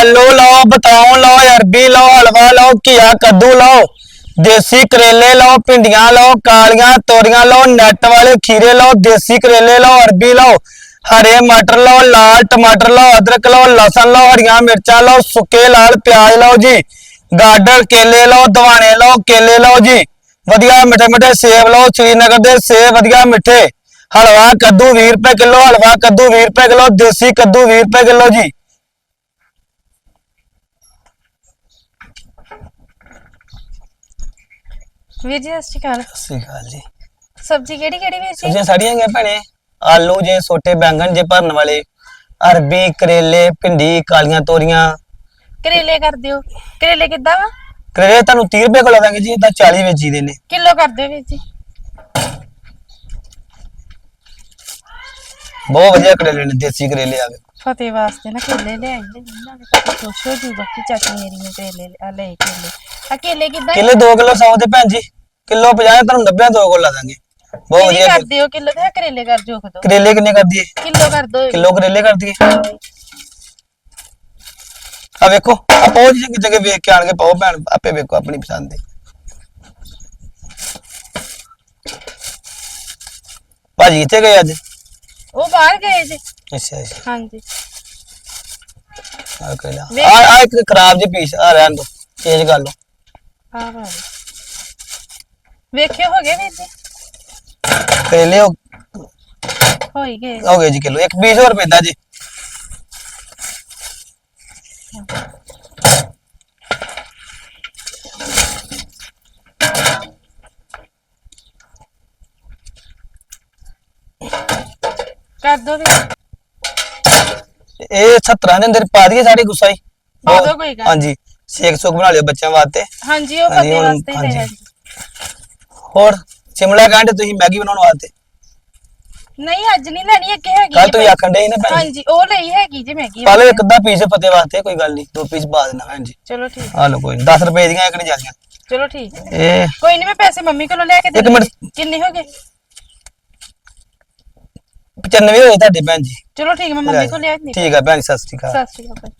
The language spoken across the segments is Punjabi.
ਆਲੂ ਲਓ ਬਤਾਉ ਲਓ ਅਰਬੀ ਲਓ ਹਲਵਾ ਲਓ ਘੀਆ ਕੱਦੂ ਲਓ ਦੇਸੀ ਕਰੇਲੇ ਲਓ ਭਿੰਡੀਆਂ ਲਓ ਕਾਲੀਆਂ ਤੋਰੀਆਂ ਲਓ ਨੈਟ ਵਾਲੇ ਖੀਰੇ ਲਓ ਦੇਸੀ ਕਰੇਲੇ ਲਓ ਅਰਬੀ ਲਓ ਹਰੇ ਮਟਰ ਲਓ ਲਾਲ ਟਮਾਟਰ ਲਓ ਅਦਰਕ ਲਓ ਲਸਣ ਲਓ ਹਰੀਆਂ ਮਿਰਚਾਂ ਲਓ ਸੁੱਕੇ ਲਾਲ ਪਿਆਜ਼ ਲਓ ਜੀ ਗਾਡਰ ਕੇਲੇ ਲਓ ਦਵਾਣੇ ਲਓ ਕੇਲੇ ਲਓ ਜੀ ਵਧੀਆ ਮਿੱਠੇ ਮਿੱਠੇ ਸੇਬ ਲਓ ਸ੍ਰੀਨਗਰ ਦੇ ਸੇਬ ਵਧੀਆ ਮਿੱਠੇ ਹਲਵਾ ਕੱਦੂ 20 ਰੁਪਏ ਕਿਲੋ ਹਲਵਾ ਕੱਦੂ 20 ਰੁਪਏ ਕਿਲੋ ਦੇਸੀ ਕੱਦੂ 20 ਰੁਪਏ ਕਿਲੋ ਜੀ ਵੀਰ ਜੀ ਸਤਿ ਸ਼੍ਰੀ ਅਕਾਲ। ਸ਼੍ਰੀ ਅਕਾਲ ਜੀ। ਸਬਜ਼ੀ ਕਿਹੜੀ ਕਿਹੜੀ ਵੀਰ ਜੀ? ਸਬਜ਼ੀਆਂ ਸਾੜੀਆਂ ਗਏ ਭੈਣੇ। ਆਲੂ ਜੇ ਛੋਟੇ ਬੈਂਗਣ ਜੇ ਭਰਨ ਵਾਲੇ। ਅਰਬੀ ਕਰੇਲੇ ਭਿੰਡੀ ਕਾਲੀਆਂ ਤੋਰੀਆਂ। ਕਰੇਲੇ ਕਰ ਦਿਓ। ਕਰੇਲੇ ਕਿੱਦਾਂ ਵਾ? ਕਰੇਲੇ ਤੁਹਾਨੂੰ 30 ਰੁਪਏ ਕੋਲ ਦਾਂਗੇ ਜੀ ਤਾਂ 40 ਵਿੱਚ ਹੀ ਦੇ ਨੇ ਕਿਲੋ ਕਰ ਦਿਓ ਵੀਰ ਜੀ। ਬਹੁਤ ਵਧੀਆ ਕਰੇਲੇ ਨੇ ਦੇਸੀ ਕਰੇਲੇ ਆਵੇ ਫਤਿਹ ਵਾਸਤੇ ਨਾ ਕੇਲੇ ਲੈ ਆਈ ਜਿੰਨਾ ਨੇ ਪਤਾ ਖੁਸ਼ ਹੋ ਜੂਗਾ ਕਿ ਚਾਚੀ ਮੇਰੀ ਨੇ ਕੇਲੇ ਆ ਲੈ ਕੇਲੇ ਆ ਕੇਲੇ ਕਿੱਦਾਂ ਕਿੱਲੇ 2 ਕਿਲੋ 100 ਦੇ ਭੈਣ ਜੀ ਕਿਲੋ 50 ਤੁਹਾਨੂੰ 90 ਦੋ ਕੋਲ ਲਾ ਦਾਂਗੇ। ਬਹੁਤ ਕਿਹੜੀ ਵਧੀਆ ਕਰ ਦਿਓ ਕਿਲੋ ਤੇ ਆਹ ਕਰੇਲੇ ਕਰ ਦਿਓ ਦੋ ਕਰੇਲੇ ਕਿੰਨੇ ਕਰ ਦਈਏ? ਕਿਲੋ ਕਰ ਦਿਓ। ਕਿਲੋ ਕਰੇਲੇ ਕਰ ਦਈਏ। ਆ ਵੇਖੋ ਆ ਪਹੁੰਚ ਜਗੇ ਜਗੇ ਵੇਖ ਕੇ ਆਣ ਕੇ ਪਾਓ ਭੈਣ ਆਪੇ ਵੇਖੋ ਆਪਣੀ ਪਸੰਦ ਦੇ। ਭਾਜੀ ਕਿੱਥੇ ਗਏ ਅੱਜ? ਉਹ ਬਾਹਰ ਗਏ ਜੀ। ਅੱਛਾ ਅੱਛਾ। ਹਾਂਜੀ। ਆ ਕਹਿ ਲਾ ਵੇਖ। ਆ ਆ ਇੱਕ ਖਰਾਬ ਜਿਹੇ ਪੀਸ ਆ ਰਹਿਣ ਦੋ ਚੇਂਜ ਕਰ ਲਓ। ਆ ਬਾਹਰ ਵੇਖਿਓ ਹੋ ਗਏ ਵੀਰ ਜੀ? ਕਰੇਲੇ ਹੋ ਹੋ ਹੀ ਗਏ। ਹੋ ਗਏ ਜੀ ਕਿਲੋ। ਇੱਕ ਪੀਸ ਹੋਰ ਪੈਂਦਾ ਜੀ। ਕਰ ਦਿਓ ਵੀਰ। ਇਹ 17 ਦੇ ਅੰਦਰ ਪਾ ਦਈਏ ਸਾਡੀ ਗੁੱਸਾ ਹੀ। ਪਾ ਦਿਓ ਕੋਈ ਗੱਲ। ਹਾਂਜੀ ਸੇਕ ਸੁਕ ਬਣਾ ਲਿਓ ਬੱਚਿਆਂ ਵਾਸਤੇ। ਹਾਂਜੀ ਉਹ ਹਾਂਜੀ, ਹੁਣ- ਵਾਸਤੇ ਹੀ ਹਾਂਜੀ। ਹੋਰ ਸ਼ਿਮਲਾ ਕਹਿੰਦੇ ਤੁਸੀਂ ਮੈਗੀ ਬਣਾਉਣ ਵਾਸਤੇ? ਨਹੀਂ ਅੱਜ ਨਹੀਂ ਲੈਣੀ ਅੱਗੇ ਹੈਗੀ ਕੱਲ ਤੁਸੀਂ ਆਖਣ ਦੇ ਨਾ ਭੈਣ ਜੀ ਹਾਂਜੀ ਉਹ ਲਈ ਹੈਗੀ ਜੀ ਮੈਗੀ ਪਾ ਲਓ ਇੱਕ ਅੱਧਾ ਪੀਸ ਫਤੇ ਵਾਸਤੇ ਕੋਈ ਗੱਲ ਨਹੀਂ ਦੋ ਪੀਸ ਪਾ ਦੇਣਾ ਭੈਣ ਜੀ ਚਲੋ ਠੀਕ ਆ ਲਓ ਕੋਈ 10 ਰੁਪਏ ਦੀਆਂ ਇੱਕ ਨਹੀਂ ਜਾਂਦੀਆਂ ਚਲੋ ਠੀਕ ਹੈ। ਇਹ ਕੋਈ ਨਹੀਂ ਮੈਂ ਪੈਸੇ ਮੰਮੀ ਕੋਲੋਂ ਲੈ ਕੇ ਦੇ ਇੱਕ ਮਿੰਟ। ਕਿੰਨੇ ਹੋ ਗਏ? 95 ਹੋਏ ਤੁਹਾਡੇ ਭੈਣ ਜੀ। ਚਲੋ ਠੀਕ ਹੈ, ਮੈਂ ਮੰਮੀ ਕੋਲ ਲਿਆ ਨਹੀਂ ਠੀਕ ਆ ਭੈਣ ਜੀ, ਸਤਿ ਸ਼੍ਰੀ ਅਕਾਲ। ਸਤਿ ਸ਼੍ਰੀ ਅਕਾਲ।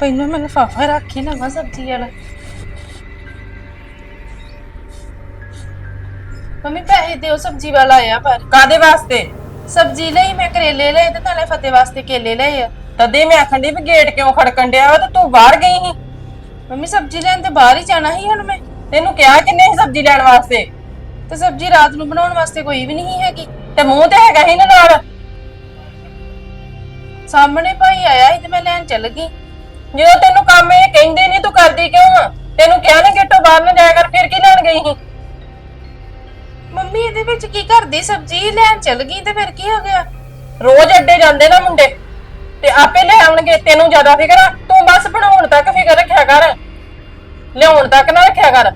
ਪਹਿਲਾਂ ਮੈਂ ਲਫਾਫਾ ਰੱਖ ਹੀ ਲਵਾਂ ਸਬਜ਼ੀ ਵਾਲਾ। ਮੰਮੀ ਪੈਸੇ ਦਿਓ ਸਬਜ਼ੀ ਵਾਲਾ ਆਇਆ ਪਰ। ਕਾਦੇ ਵਾਸਤੇ? ਸਬਜ਼ੀ ਲਈ ਮੈਂ ਕਰੇਲੇ ਲਏ ਤੇ ਨਾਲੇ ਫਤਿਹ ਵਾਸਤੇ ਕੇਲੇ ਲਏ ਆ। ਤਦੇ ਮੈਂ ਆਖਣ ਦੀ ਵੀ ਗੇਟ ਕਿਉਂ ਖੜਕਣ ਡਿਆ ਵਾ ਤੇ ਤੂੰ ਬਾਹਰ ਗਈ ਸੀ। ਮੰਮੀ ਸਬਜ਼ੀ ਲੈਣ ਤੇ ਬਾਹਰ ਹੀ ਜਾਣਾ ਸੀ ਹੁਣ ਮੈਂ। ਤੈਨੂੰ ਕਿਹਾ ਕਿੰਨੇ ਸੀ ਸਬਜ਼ੀ ਲੈਣ ਵਾਸਤੇ? ਤੇ ਸਬਜ਼ੀ ਰਾਤ ਨੂੰ ਬਣਾਉਣ ਵਾਸਤੇ ਕੋਈ ਵੀ ਨਹੀਂ ਹੈਗੀ। ਤੇ ਮੂੰਹ ਤੇ ਹੈਗਾ ਸੀ ਨਾ ਨਾਲ। ਸਾਹਮਣੇ ਭਾਈ ਆਇਆ ਸੀ ਤੇ ਮੈਂ ਲੈਣ ਚੱਲ ਗਈ। ਜਦੋਂ ਤੈਨੂੰ ਕੰਮ ਇਹ ਕਹਿੰਦੇ ਨਹੀਂ ਤੂੰ ਕਰਦੀ ਕਿਉਂ ਆ? ਤੈਨੂੰ ਕਿਹਾ ਨਾ ਗੇਟੋਂ ਬਾਹਰ ਨਾ ਜਾਇਆ ਕਰ ਫਿਰ ਕੀ ਲੈਣ ਗਈ ਸੀ? ਮੰਮੀ ਇਹਦੇ ਵਿੱਚ ਕੀ ਕਰਦੀ? ਸਬਜ਼ੀ ਲੈਣ ਚੱਲ ਗਈ ਤੇ ਫਿਰ ਕੀ ਹੋ ਗਿਆ? ਰੋਜ਼ ਅੱਡੇ ਜਾਂਦੇ ਨਾ ਮੁੰਡੇ। ਤੇ ਆਪੇ ਲੈ ਆਉਣਗੇ ਤੈਨੂੰ ਜ਼ਿਆਦਾ ਫਿਕਰ ਆ। ਤੂੰ ਬਸ ਬਣਾਉਣ ਤੱਕ ਫਿਕਰ ਰੱਖਿਆ ਕਰ। ਲਿਆਉਣ ਤੱਕ ਨਾ ਰੱਖਿਆ ਕਰ।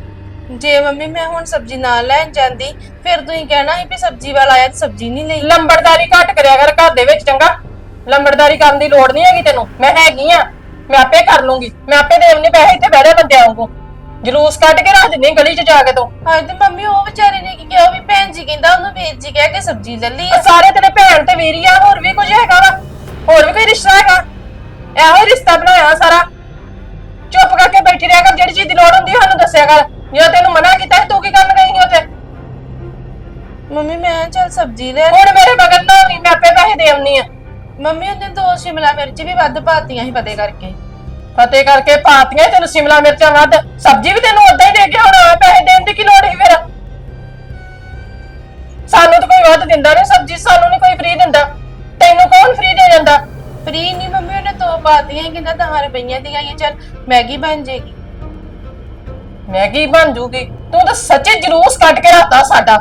ਜੇ ਮੰਮੀ ਮੈਂ ਹੁਣ ਸਬਜ਼ੀ ਨਾਲ ਲੈਣ ਜਾਂਦੀ ਫਿਰ ਤੁਸੀਂ ਕਹਿਣਾ ਸੀ ਵੀ ਸਬਜ਼ੀ ਵਾਲਾ ਆਇਆ ਤੇ ਸਬਜ਼ੀ ਨਹੀਂ ਲਈ। ਲੰਬੜਦਾਰੀ ਘੱਟ ਕਰਿਆ ਕਰ ਘਰ ਦੇ ਵਿੱਚ ਚੰਗਾ। ਲੰਬੜਦਾਰੀ ਕਰਨ ਦੀ ਲੋੜ ਨਹੀਂ ਹੈਗੀ ਤੈਨੂੰ। ਮੈਂ ਹੈਗੀ ਆ। ਮੈਂ ਆਪੇ ਕਰ ਲੂੰਗੀ। ਮੈਂ ਆਪੇ ਦੇਵਨੇ ਪੈਸੇ ਇੱਥੇ ਬਹਿਰੇ ਬੰਦਿਆਂ ਵਾਂਗੂ। ਜਲੂਸ ਕੱਢ ਕੇ ਰੱਖ ਦਿੰਦੀ ਗਲੀ 'ਚ ਜਾ ਕੇ ਤੂੰ। ਹਾਂ ਤੇ ਮੰਮੀ ਉਹ ਵਿਚਾਰੇ ਨੇ ਕੀ ਕਿਹਾ ਵੀ ਭੈਣ ਜੀ ਕਹਿੰਦਾ ਉਹਨੂੰ ਵੀਰ ਜੀ ਕਹਿ ਕੇ ਸਬਜ਼ੀ ਲੈ ਲਈ ਆ। ਸਾਰੇ ਤੇਰੇ ਭੈਣ ਤੇ ਵੀਰੀ ਆ ਹੋਰ ਵੀ ਕੁਝ ਹੈਗਾ ਵਾ। ਹੋਰ ਵੀ ਕੋਈ ਰਿਸ਼ਤਾ ਹੈਗਾ? ਇਹੋ ਹੀ ਰਿਸ਼ਤਾ ਬਣਾਇਆ ਸਾਰਾ। ਚੁੱਪ ਕਰਕੇ ਬੈਠੀ ਰਹਿ ਕਰ ਜਿਹੜੀ ਚੀਜ਼ ਦੀ ਲੋੜ ਹੁੰਦੀ ਆ ਸਾਨੂੰ ਦੱਸਿਆ ਕਰ। ਜੇ ਤੈਨੂੰ ਮਨਾ ਕੀਤਾ ਸੀ, ਤੂੰ ਕੀ ਕਰਨ ਗਈ ਸੀ ਉੱਥੇ? ਮੰਮੀ ਮੈਂ ਚੱਲ ਸਬਜ਼ੀ ਲੈ ਹੁਣ ਮੇਰੇ ਬਗਲ ਨਾ ਵੀ ਮੈਂ ਆਪੇ ਪੈਸੇ ਦੇ ਆਉਣੀ ਆ। ਮੰਮੀ ਉਹਨੇ ਦੋ ਸ਼ਿਮਲਾ ਮਿਰਚ ਵੀ ਵੱਧ ਪਾਤੀਆਂ ਸੀ ਪਤੇ ਕਰਕੇ। ਫਤਿਹ ਕਰਕੇ ਪਾਤੀਆਂ ਤੈਨੂੰ ਸ਼ਿਮਲਾ ਮਿਰਚਾਂ ਵੱਧ। ਸਬਜ਼ੀ ਵੀ ਤੈਨੂੰ ਉਦਾਂ ਹੀ ਦੇ ਕੇ ਹੁਣ ਪੈਸੇ ਦੇਣ ਦੀ ਕੀ ਲੋੜ ਸੀ ਫਿਰ? ਸਾਨੂੰ ਤਾਂ ਕੋਈ ਵੱਧ ਦਿੰਦਾ ਨਹੀਂ ਸਬਜ਼ੀ ਸਾਨੂੰ ਨਹੀਂ ਕੋਈ ਫ੍ਰੀ ਦਿੰਦਾ। ਕੌਣ ਫ੍ਰੀ ਦੇ ਜਾਂਦਾ ਫਰੀ ਨਹੀਂ ਮੰਮੀ, ਉਹਨੇ ਦੋ ਪਾਤੀਆਂ, ਕਹਿੰਦਾ 10 ਰੁਪਈਆਂ ਦੀਆਂ ਆਈਆਂ ਚੱਲ, ਮੈਗੀ ਬਣ ਜੇਗੀ। ਮੈਗੀ ਬਣ ਜੂਗੀ। ਤੂੰ ਤਾਂ ਸੱਚੇ ਜਲੂਸ ਕੱਢ ਕੇ ਰੱਖਦਾ ਸਾਡਾ।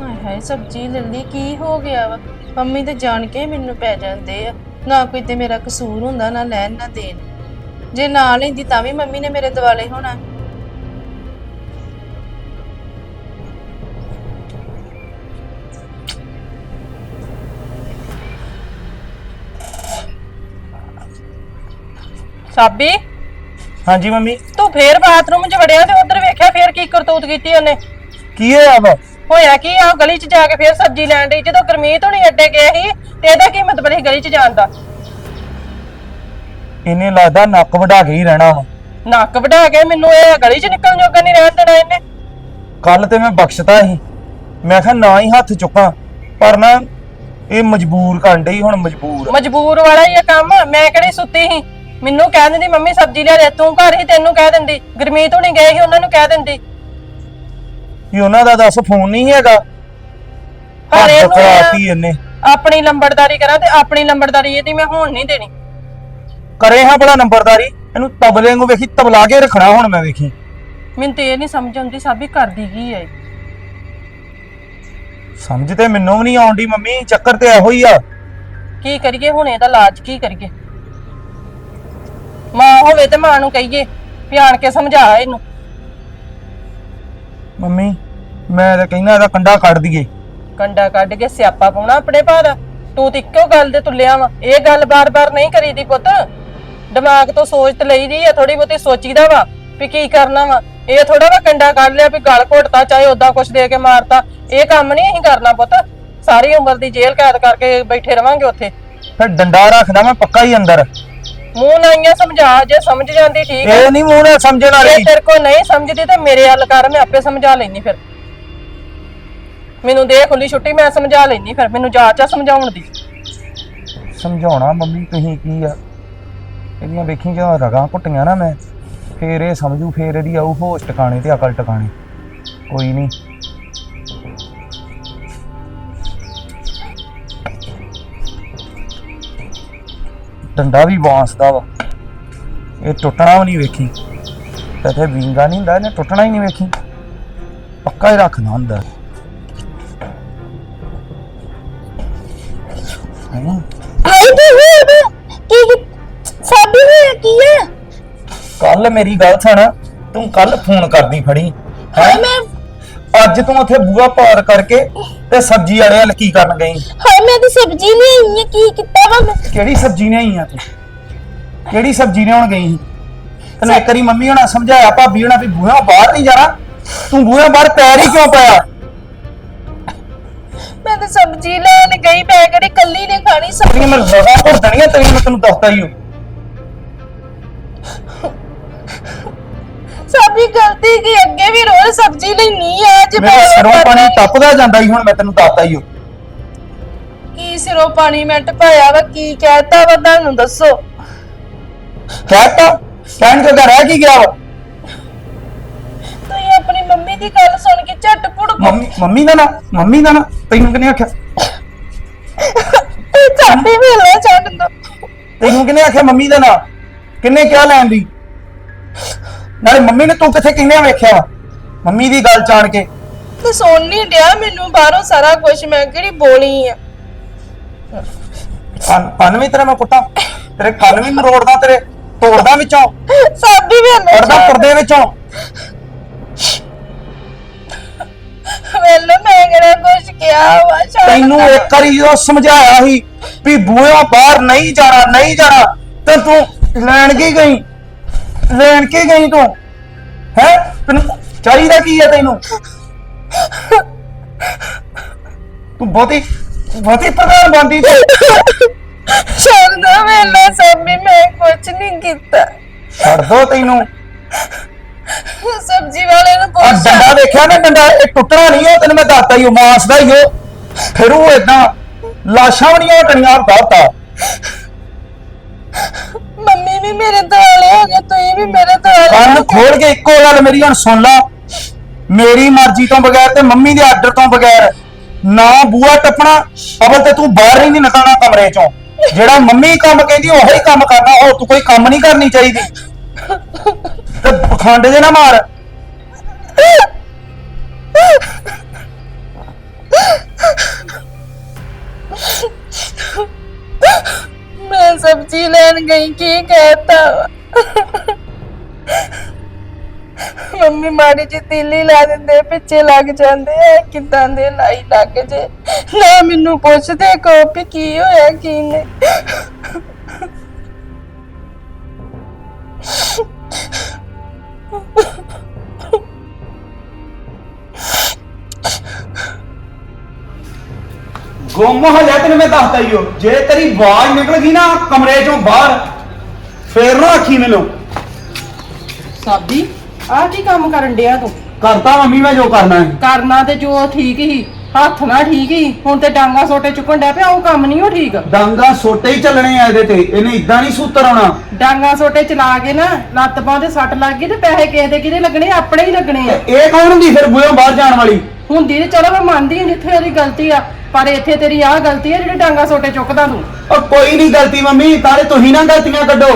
ਹਾਏ ਹਾਏ, ਸਬਜ਼ੀ ਲੱਲੀ, ਕੀ ਹੋ ਗਿਆ ਵਾ? ਮੰਮੀ ਤੇ ਜਾਣ ਕੇ ਮੈਨੂੰ ਪੈ ਜਾਂਦੇ ਆ। ਨਾ ਕੋਈ ਤੇ ਮੇਰਾ ਕਸੂਰ ਹੁੰਦਾ, ਨਾ ਲੈਣ, ਨਾ ਦੇਣ। ਜੇ ਨਾ ਲੈਂਦੀ ਤਾਂ ਵੀ ਮੰਮੀ ਨੇ ਮੇਰੇ ਦਿਵਾਲੇ ਹੋਣਾ। ਸਾਬੀ? ਹਾਂਜੀ ਮੰਮੀ। ਤੂੰ ਫੇਰ ਬਾਥਰੂਮ 'ਚ ਵੜਿਆ ਤੇ ਉਧਰ ਵੇਖਿਆ ਫੇਰ ਕੀ ਕਰਤੂਤ ਕੀਤੀ ਉਹਨੇ? ਕੀ ਹੋਇਆ ਵਾ? ਹੋਇਆ ਕੀ ਆ? ਉਹ ਗਲੀ 'ਚ ਜਾ ਕੇ ਫੇਰ ਸਬਜ਼ੀ ਲੈਣ ਡਈ। ਜਦੋਂ ਗਰਮੀਤ ਹੋਣੀ ਅੱਡੇ ਗਏ ਸੀ ਤੇ ਇਹਦਾ ਕੀ ਮਤਲਬ ਸੀ ਗਲੀ 'ਚ ਜਾਣ ਦਾ? ਇਹਨੇ ਲੱਗਦਾ ਨੱਕ ਵਢਾ ਕੇ ਹੀ ਰਹਿਣਾ ਵਾ। ਨੱਕ ਵਢਾ ਕੇ ਮੈਨੂੰ ਇਹ ਗਲੀ 'ਚ ਨਿਕਲਣ ਜੋਗਾ ਨਹੀਂ ਰਹਿਣ ਦੇਣਾ ਇਹਨੇ। ਕੱਲ ਤੇ ਮੈਂ ਬਖਸ਼ਤਾ ਸੀ। ਮੈਂ ਕਿਹਾ ਨਾ ਹੀ ਹੱਥ ਚੁੱਕਾਂ ਪਰ ਨਾ ਇਹ ਮਜਬੂਰ ਕਰਨ ਡਈ ਹੁਣ ਮਜਬੂਰ। ਮਜਬੂਰ ਵਾਲਾ ਹੀ ਇਹ ਕੰਮ। ਮੈਂ ਕਿਹੜੀ ਸੁੱਤੀ ਸੀ? ਮੈਨੂੰ ਕਹਿ ਦਿੰਦੀ ਮੰਮੀ ਸਬਜ਼ੀ ਲਿਆ ਦੇ ਤੂੰ ਘਰ ਹੀ ਤੈਨੂੰ ਕਹਿ ਦਿੰਦੀ ਗਰਮੀਤ ਹੋਣੀ ਗਏ ਸੀ ਉਹਨਾਂ ਨੂੰ ਕਹਿ ਦਿੰਦੀ। ਵੀ ਉਹਨਾਂ ਦਾ ਦੱਸ ਫੋਨ ਨਹੀਂ ਹੈਗਾ। ਪਰ ਹੱਥ ਇਹਨੂੰ ਕਰਾਤੀ ਇਹਨੇ? ਆਪਣੀ ਲੰਬੜਦਾਰੀ ਕਰਾਂ ਤੇ ਆਪਣੀ ਲੰਬੜਦਾਰੀ ਇਹਦੀ ਮੈਂ ਹੋਣ ਨਹੀਂ ਦੇਣੀ। ਕਰੇ ਹਾਂ ਬੜਾ ਨੰਬਰਦਾਰੀ ਇਹਨੂੰ ਤਬਲੇ ਨੂੰ ਵੇਖੀ ਤਬਲਾ ਕੇ ਰੱਖਣਾ ਹੁਣ ਮੈਂ ਵੇਖੀ। ਮੈਨੂੰ ਤੇ ਇਹ ਨਹੀਂ ਸਮਝ ਆਉਂਦੀ ਸਾਬੀ ਕਰਦੀ ਕੀ ਹੈ ਸਮਝ ਤੇ ਮੈਨੂੰ ਵੀ ਨਹੀਂ ਆਉਂਦੀ ਮੰਮੀ ਚੱਕਰ ਤੇ ਇਹੋ ਹੀ ਆ। ਕੀ ਕਰੀਏ ਹੁਣ ਇਹਦਾ ਇਲਾਜ ਕੀ ਕਰੀਏ? ਮਾਂ ਹੋਵੇ ਤੇ ਮਾਂ ਨੂੰ ਕਹੀਏ ਵੀ ਆਣ ਕੇ ਸਮਝਾ ਇਹਨੂੰ। ਮੰਮੀ ਮੈਂ ਤਾਂ ਕਹਿੰਦਾ ਇਹਦਾ ਕੰਡਾ ਕੱਢ ਦਈਏ। ਕੰਡਾ ਕੱਢ ਕੇ ਸਿਆਪਾ ਪਾਉਣਾ ਆਪਣੇ ਭਾ ਦਾ ਤੂੰ ਤੇ ਇੱਕੋ ਗੱਲ ਦੇ ਤੁੱਲਿਆ ਵਾ। ਇਹ ਗੱਲ ਬਾਰ-ਬਾਰ ਨਹੀਂ ਕਰੀਦੀ ਪੁੱਤ। ਦਿਮਾਗ ਤੋਂ ਸੋਚ ਤੇ ਲਈਦੀ ਆ ਥੋੜੀ ਬਹੁਤੀ ਸੋਚੀਦਾ ਵਾ ਵੀ ਕੀ ਕਰਨਾ ਵਾ। ਇਹ ਥੋੜਾ ਵਾ ਕੰਡਾ ਕੱਢ ਲਿਆ ਵੀ ਗਲ ਘੋਟਤਾ ਚਾਹੇ ਉਦਾਂ ਕੁਛ ਦੇ ਕੇ ਮਾਰਤਾ। ਇਹ ਕੰਮ ਨਹੀਂ ਅਸੀਂ ਕਰਨਾ ਪੁੱਤ। ਸਾਰੀ ਉਮਰ ਦੀ ਜੇਲ੍ਹ ਕੈਦ ਕਰਕੇ ਬੈਠੇ ਰਵਾਂਗੇ ਉੱਥੇ। ਫਿਰ ਡੰਡਾ ਰੱਖਦਾ ਮੈਂ ਪੱਕਾ ਹੀ ਅੰਦਰ। ਮੂੰਹ ਨਾਈਆਂ ਸਮਝਾ ਜੇ ਸਮਝ ਜਾਂਦੀ ਠੀਕ ਹੈ ਇਹ ਨਹੀਂ ਮੂੰਹ ਨਾਲ ਸਮਝਣ ਜੇ ਵਾਲੀ ਤੇਰੇ ਕੋ ਨਹੀਂ ਸਮਝਦੀ ਤੇ ਮੇਰੇ ਹੱਲ ਕਰ ਮੈਂ ਆਪੇ ਸਮਝਾ ਲੈਣੀ ਫਿਰ। ਮੈਨੂੰ ਦੇ ਖੁੱਲੀ ਛੁੱਟੀ ਮੈਂ ਸਮਝਾ ਲੈਣੀ ਫਿਰ ਮੈਨੂੰ ਜਾਚ ਆ ਸਮਝਾਉਣ ਦੀ। ਸਮਝਾਉਣਾ ਮੰਮੀ ਤੁਸੀਂ ਕੀ ਆ? ਇਹਦੀਆਂ ਵੇਖੀ ਜਦੋਂ ਰਗਾਂ ਘੁੱਟੀਆਂ ਨਾ ਮੈਂ ਫੇਰ ਇਹ ਸਮਝੂ ਫੇਰ ਇਹਦੀ ਆਊ ਹੋਸ਼ ਟਿਕਾਣੇ ਤੇ ਅਕਲ ਟਿਕਾਣੇ। ਕੋਈ ਨਹੀਂ। ਡੰਡਾ ਵੀ ਬਾਂਸ ਦਾ ਵਾ। ਇਹ ਟੁੱਟਣਾ ਵੀ ਨਹੀਂ ਵੇਖੀ। ਇੱਥੇ ਵਿੰਗਾ ਨਹੀਂ ਹੁੰਦਾ ਇਹਨੇ ਟੁੱਟਣਾ ਹੀ ਨਹੀਂ ਵੇਖੀ। ਪੱਕਾ ਹੀ ਰੱਖਣਾ ਹੁੰਦਾ। ਹੈਂ? ਹਾਏ ਬੇਬੇ ਕੀ ਸਾਬੀ ਹੋਇਆ ਕੀ ਹੈ ਕੱਲ ਮੇਰੀ ਗੱਲ ਸੁਣ। ਤੂੰ ਕੱਲ ਫੋਨ ਕਰਦੀ ਫੜੀ। ਹਾਏ ਮੈਂ ਅੱਜ ਤੂੰ ਉੱਥੇ ਬੂਹਾ ਪਾਰ ਕਰਕੇ ਤੇ ਸਬਜ਼ੀ ਵਾਲੇ ਹਲ ਕੀ ਕਰਨ ਗਈ ਹਾਏ ਮੈਂ ਤੇ ਸਬਜ਼ੀ ਨਹੀਂ ਆਈ ਹੈ ਕੀ ਕੀਤਾ ਵਾ ਮੈਂ? ਕਿਹੜੀ ਸਬਜ਼ੀ ਨੇ ਆਈ ਆ ਤੂੰ? ਕਿਹੜੀ ਸਬਜ਼ੀ ਨੇ ਹੁਣ ਗਈ? ਤੈਨੂੰ ਇੱਕ ਵਾਰੀ ਮੰਮੀ ਹੋਣਾ ਸਮਝਾਇਆ ਭਾਬੀ ਹੋਣਾ ਵੀ ਬੂਹਾ ਬਾਹਰ ਨਹੀਂ ਜਾਣਾ। ਤੂੰ ਬੂਹਾ ਬਾਹਰ ਪੈਰ ਹੀ ਕਿਉਂ ਪਾਇਆ? ਮੈਂ ਤਾਂ ਸਬਜ਼ੀ ਲੈਣ ਗਈ ਮੈਂ ਕਿਹੜੀ ਕੱਲੀ ਨੇ ਖਾਣੀ ਸਬਜ਼ੀ? ਤੇਰੀਆਂ ਮੈਂ ਲਗਾ ਘੁੱਟ ਦੇਣੀਆਂ ਤੇਰੀਆਂ ਮੈਂ ਤੈਨੂੰ ਦੱਸਤਾ ਹੀ ਹਾਂ ਸਾਬੀ ਗਲਤੀ ਕੀ? ਅੱਗੇ ਵੀ ਰੋਜ਼ ਸਬਜ਼ੀ ਲੈਣੀ ਆ ਅੱਜ ਮੇਰੇ ਮੈਂ ਸਿਰੋਂ ਪਤਾ ਪਾਣੀ ਟੱਪਦਾ ਜਾਂਦਾ ਹੀ ਹੁਣ ਮੈਂ ਤੈਨੂੰ ਦੱਸਤਾ ਹੀ ਹਾਂ। ਕੀ ਸਿਰੋਂ ਪਾਣੀ ਮੈਂ ਟਪਾਇਆ ਵਾ ਕੀ ਕਹਿਤਾ ਵਾ ਤੁਹਾਨੂੰ ਦੱਸੋ। ਕਹਿਤਾ? ਕਹਿਣ ਜੋਗਾ ਰਹਿ ਕੀ ਗਿਆ ਵਾ? ਤੁਸੀਂ ਆਪਣੀ ਮੰਮੀ ਦੀ ਗੱਲ ਸੁਣ ਕੇ ਝਟ ਪੁੜ ਮੰਮੀ ਮੰਮੀ ਦਾ ਨਾ ਮੰਮੀ ਦਾ ਨਾ ਤੈਨੂੰ ਕਿਹਨੇ ਆਖਿਆ? ਤੇ ਚਾਬੀ ਵੇਲੇ ਛੱਡ ਦੋ। ਤੈਨੂੰ ਕਿਹਨੇ ਆਖਿਆ ਮੰਮੀ ਦਾ ਨਾਂ? ਕਿੰਨੇ ਕਿਹਾ ਲੈਣ ਦੀ? ਨਾਲੇ ਮੰਮੀ ਨੇ ਤੂੰ ਕਿੱਥੇ ਕਿੰਨੇ ਵੇਖਿਆ ਵਾ? ਮੰਮੀ ਦੀ ਗੱਲ ਜਾਣ ਕੇ। ਤੇ ਸੁਣ ਨਹੀਂ ਡਿਆ ਮੈਨੂੰ ਬਾਹਰੋਂ ਸਾਰਾ ਕੁਝ ਮੈਂ ਕਿਹੜੀ ਬੋਲੀ ਆ? ਕੰਨ ਕੰਨ ਵੀ ਤੇਰੇ ਮੈਂ ਕੁੱਟਾਂ ਤੇਰੇ ਕੰਨ ਵੀ ਮਰੋੜਦਾ ਤੇਰੇ ਤੋੜਦਾ ਵਿੱਚੋਂ। ਸਾਬੀ ਵੇਲੇ ਕੱਢਦਾ ਪਰਦੇ ਵਿੱਚੋਂ। ਵੇਲੇ ਮੈਂ ਕਿਹੜਾ ਕੁਝ ਕਿਹਾ ਵਾ? ਛੱਡ ਤੈਨੂੰ। ਇੱਕ ਵਾਰੀ ਉਹ ਸਮਝਾਇਆ ਸੀ ਵੀ ਬੂਹੇ ਬਾਹਰ ਨਹੀਂ ਜਾਣਾ ਨਹੀਂ ਜਾਣਾ ਤੇ ਤੂੰ ਲੈਣ ਕੀ ਗਈ? ਲੈਣ ਕੀ ਗਈ ਤੂੰ? ਹੈ? ਤੈਨੂੰ ਚਾਹੀਦਾ ਕੀ ਹੈ ਤੈਨੂੰ? ਤੂੰ ਬਹੁਤੀ ਬਹੁਤੀ ਪ੍ਰਧਾਨ ਬੰਦੀ ਤੂੰ ਛੱਡ ਦੋ ਵੇਲੇ ਸਾਬੀ ਮੈਂ ਕੁਝ ਨਹੀਂ ਕੀਤਾ। ਛੱਡ ਦੋ ਤੈਨੂੰ। ਸਬਜ਼ੀ ਵਾਲੇ ਨੂੰ ਆ ਪੁੱਛ। ਡੰਡਾ ਦੇਖਿਆ ਨਾ ਡੰਡਾ? ਇਹ ਟੁੱਟਣਾ ਨਹੀਂ ਉਹ ਤੈਨੂੰ ਮੈਂ ਦੱਸਤਾ ਹੀ ਉਹ ਮਾਸ ਦਾ ਹੀ ਉਹ ਫਿਰ ਉਹ ਏਦਾਂ ਲਾਸ਼ਾਂ ਵੀ ਨਹੀਂ ਹਟਣੀਆਂ ਦੱਸਤਾ ਮੰਮੀ ਵੀ ਮੇਰੇ ਦੁਆਲੇ ਹੋ ਗਏ ਤੁਸੀਂ ਵੀ ਮੇਰੇ ਦੁਆਲੇ ਕੰਨ ਹੋ। ਖੋਲ ਕੇ ਇੱਕੋ ਗੱਲ ਮੇਰੀ ਹੁਣ ਸੁਣ ਲਾ। ਮੇਰੀ ਮਰਜ਼ੀ ਤੋਂ ਬਗੈਰ ਤੇ ਮੰਮੀ ਦੇ ਆਰਡਰ ਤੋਂ ਬਗੈਰ ਨਾ ਬੂਆ ਟੱਪਣਾ ਅਵਲ ਤੇ ਤੂੰ ਬਾਹਰ ਹੀ ਨਹੀਂ ਨਿਕਲਣਾ ਕਮਰੇ ਚੋਂ। ਜਿਹੜਾ ਮੰਮੀ ਕੰਮ ਕਹਿੰਦੀ ਉਹੀ ਕੰਮ ਕਰਨਾ ਹੋਰ ਤੂੰ ਕੋਈ ਕੰਮ ਨਹੀਂ ਕਰਨੀ ਚਾਹੀਦੀ। ਤੇ ਪਖੰਡ ਜੇ ਨਾ ਮਾਰ। ਮੈਂ ਸਬਜ਼ੀ ਲੈਣ ਗਈ ਕੀ ਕਹਿਤਾ ਵਾ? ਮੰਮੀ ਮਾੜੀ ਜੀ ਤੀਲੀ ਲਾ ਦਿੰਦੇ ਪਿੱਛੇ ਲੱਗ ਜਾਂਦੇ ਆ ਕਿਦਾਂ ਦੇ ਲਾਈ ਲੱਗ ਜੇ ਨਾ ਮੈਨੂੰ ਪੁੱਛਦੇ ਕੋ ਵੀ ਕੀ ਹੋਇਆ ਕੀ ਨਹੀਂ ਗੁੰਮ ਹੋ ਜਾ ਤੈਨੂੰ ਮੈਂ ਦੱਸਦਾ ਈ ਓ। ਜੇ ਤੇਰੀ ਆਵਾਜ਼ ਨਿਕਲ ਗਈ ਨਾ ਕਮਰੇ ਚੋਂ ਬਾਹਰ ਫੇਰ ਨਾ ਆਖੀ ਮੈਨੂੰ। ਸਾਬੀ ਆਹ ਕੀ ਕੰਮ ਕਰਨ ਡਿਆ ਤੂੰ? ਕਰਤਾ ਮੰਮੀ ਮੈਂ ਜੋ ਕਰਨਾ ਹੈ। ਕਰਨਾ ਤੇ ਜੋ ਠੀਕ ਹੀ ਹੱਥ ਨਾ ਠੀਕ ਹੀ ਹੁਣ ਤੇ ਡਾਂਗਾ ਸੋਟੇ ਚੁੱਕਣ ਡਿਆ ਪਿਆ ਉਹ ਕੰਮ ਨਹੀਂ ਉਹ ਠੀਕ। ਡਾਂਗਾ ਸੋਟੇ ਹੀ ਚੱਲਣੇ ਆ ਇਹਦੇ ਤੇ ਇਹਨੇ ਇਦਾਂ ਨਹੀਂ ਸੂਤਰ ਆਉਣਾ। ਡਾਂਗਾ ਸੋਟੇ ਚਲਾ ਕੇ ਨਾ ਲੱਤ ਬਾਂਹ ਤੇ ਸੱਟ ਲੱਗ ਗਈ ਤੇ ਪੈਸੇ ਕਿਸੇ ਦੇ ਕਿਹਦੇ ਲੱਗਣੇ ਆਪਣੇ ਹੀ ਲੱਗਣੇ ਆ। ਇਹ ਕੌਣ ਹੁੰਦੀ ਫਿਰ ਬੁਇਓ ਬਾਹਰ ਜਾਣ ਵਾਲੀ? ਹੁੰਦੀ ਤੇ ਚਲੋ ਮੈਂ ਮੰਨਦੀ ਹਾਂ ਜਿੱਥੇ ਉਹਦੀ ਗਲਤੀ ਆ। ਪਰ ਇੱਥੇ ਤੇਰੀ ਆਹ ਗਲਤੀ ਆ ਜਿਹੜੇ ਡਾਂਗਾ ਸੋਟੇ ਚੁੱਕਦਾ ਤੂੰ। ਉਹ ਕੋਈ ਨਹੀਂ ਗਲਤੀ ਮੰਮੀ ਤਾਰੇ ਤੁਸੀਂ ਨਾ ਗਲਤੀਆਂ ਕੱਢੋ।